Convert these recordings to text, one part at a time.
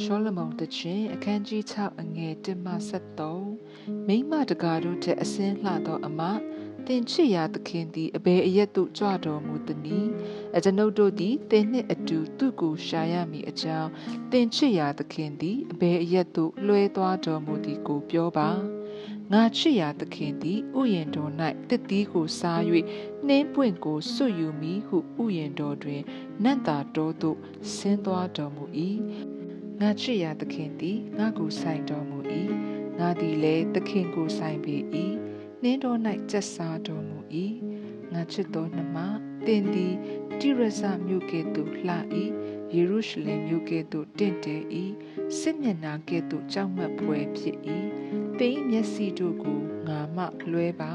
ရှောလမုန်တခြင်းအခန်းကြီး6အငယ်1မှ73မိမတကာတို့ထက်အစင်းလှသောအမတင်ချစ်ရာသခင်သည်အဘယ်အရက်သို့ကြွတော်မူသနည်းအကျွန်ုပ်တို့သည်တင်နှင့်အတူသူ့ကိုရှာရမည်အကြောင်းတင်ချစ်ရာသခင်သည်အဘယ်အရက်သို့လွှဲသွားတော်မူသည်ကိုပြောပါငါချစ်ရာသခင်သည်ဥယျင်တော်၌တစ်သီးကိုစား၍နှင်းပွင့်ကိုစွတ်ယူမိဟုဥယျင်တော်တွင်နတ်သာတော်သို့ဆင်းသွားတော်မူ၏ ငါချစ်ရာသခင်သည်ငါကိုဆိုင်တော်မူ၏ငါသည်လည်းသခင်ကိုဆိုင်ပေ၏နှင်းတော်၌ကျက်စားတော်မူ၏ငါချစ်သောနှမတင်သည်တိရဇမြို့ကဲ့သို့လှ၏ယေရုရှလင်မြို့ကဲ့သို့တင့်တယ်၏စစ်မျက်နှာကဲ့သို့ကြောက်မက်ဖွယ်ဖြစ်၏တင်းမျက်စိတို့ကိုငါမှလွှဲပါ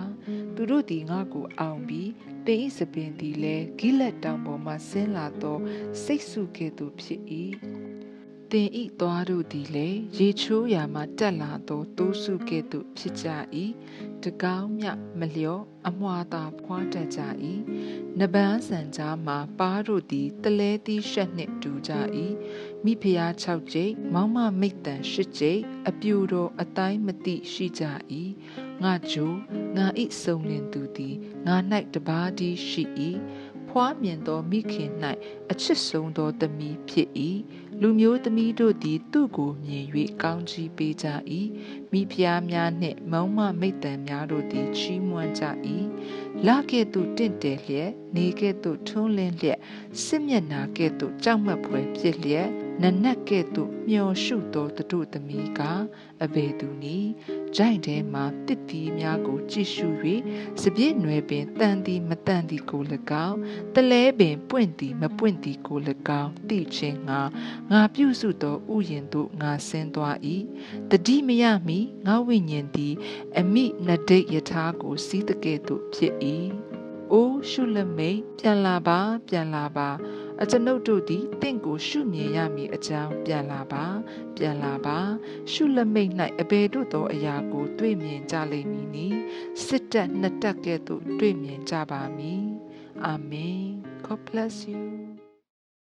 သူတို့သည်ငါကိုအောင်ပြီးတင်း၏စပင်သည်လည်းဂိလက်တောင်ပေါ်မှဆင်းလာသောစိတ်ဆုကဲ့သို့ဖြစ်၏ တင်ဤသွားတို့သည်လည်းရေချိုးရာမှတက်လာသောတိုးစုကဲ့သို့ဖြစ်ကြ၏တကောင်းမြမလျော့အမွာသာဖွားတတ်ကြ၏နဗန်းဆန်ကြားမှာပါးတို့သည်တလဲသီးရှက်နှင့်တူကြ၏မိဖုရား6ကျိတ်မောင်မမိတ်တန်10ကျိတ်အပြူတော်အတိုင်းမသိရှိကြ၏ငါဂျိုငါဤစုံလင်သူသည်ငါ၌တပါးတည်းရှိ၏ဖွားမြင်သောမိခင်၌အချစ်ဆုံးသောသမီးဖြစ်၏ လူမျိုးသမီးတို့သည် သူ့ကိုမြင်၍ကောင်းချီးပေးကြ၏မိဖုရားများနှင့်မုံမမိတ်တန်များတို့သည်ချီးမွမ်းကြ၏လကဲ့သို့တင့်တယ်လျက်နေကဲ့သို့ထွန်းလင်းလျက်စစ်မျက်နာကဲ့သို့ကြောက်မက်ဖွယ်ဖြစ်လျက်နနက်ကဲ့သို့မျောရှုသောတတို့သမီးကအဘယ်သူနည်း ဂျိုင်ထဲမှတစ်တီများကို ကြည့်ရှု၍စပြည့်နွယ်ပင်တန်သည်မတန်သည်ကို၎င်းတလဲပင်ပွင့်သည်မပွင့်သည်ကို၎င်းသိချင်းငါငါပြုစုသောဥယျင်သို့ငါဆင်းသွား၏တတိမယမီငါဝိညာဉ်သည်အမိနဒိတ်ယထာကိုစီးတကဲ့သို့ဖြစ်၏အိုးရှုလမိတ်ပြန်လာပါပြန်လာပါ အကျွန်ုပ်တို့သည်တင့်ကိုရှုမြင်ရမည်အကြောင်းပြန်လာပါ ပြန်လာပါ ရှုလမိတ်၌အဘယ်တို့သောအရာကို တွေ့မြင်ကြလိမ့်မည်နီစစ်တပ်နှစ်တက်ကဲ့သို့တွေ့မြင်ကြပါမည်အာမင် God bless you